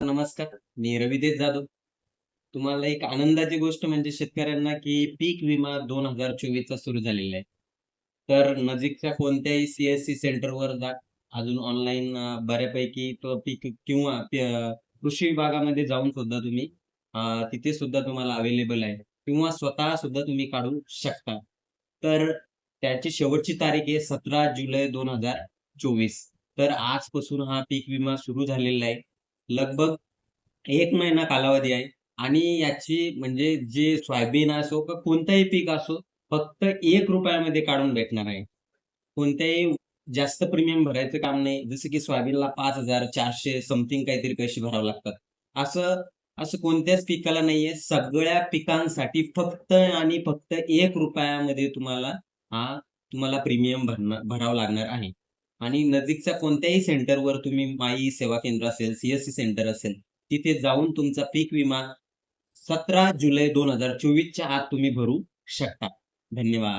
नमस्कार. मी रविदेश जाधव. तुम्हाला एक आनंदाची गोष्ट म्हणजे शेतकऱ्यांना की पीक विमा 2024 चा सुरू झालेला आहे. तर नजीकच्या कोणत्याही सीएससी सेंटर वर सेंटरवर जा. अजून ऑनलाईन बऱ्यापैकी तो पीक किंवा कृषी विभागामध्ये जाऊन सुद्धा तुम्ही तिथे सुद्धा तुम्हाला अवेलेबल आहे किंवा स्वतः सुद्धा तुम्ही काढू शकता. तर त्याची शेवटची तारीख आहे 17 जुलै 2024. तर आजपासून हा पीक विमा सुरू झालेला आहे. लगभग एक महिना कालावधी आहे आणि याची म्हणजे जे सोयाबीन असो किंवा कोणतंही पीक असो, फक्त एक रुपयामध्ये काढून भेटणार आहे. कोणत्याही जास्त प्रीमियम भरायचं काम नाही. जसं की सोयाबीनला पाच हजार चारशे समथिंग काहीतरी पैसे भरावे लागतात. असं असं कोणत्याच पिकाला नाहीये. सगळ्या पिकांसाठी फक्त आणि फक्त एक रुपयामध्ये तुम्हाला हा तुम्हाला प्रीमियम भरणं भरावं लागणार आहे. आणि नजीकच्या कोणत्याही सेंटरवर तुम्ही माई सेवा केंद्र असेल, सीएससी सेंटर असेल, तिथे जाऊन तुमचा पीक विमा 17 जुलै दोन हजार चोवीसच्या आत तुम्ही भरू शकता. धन्यवाद.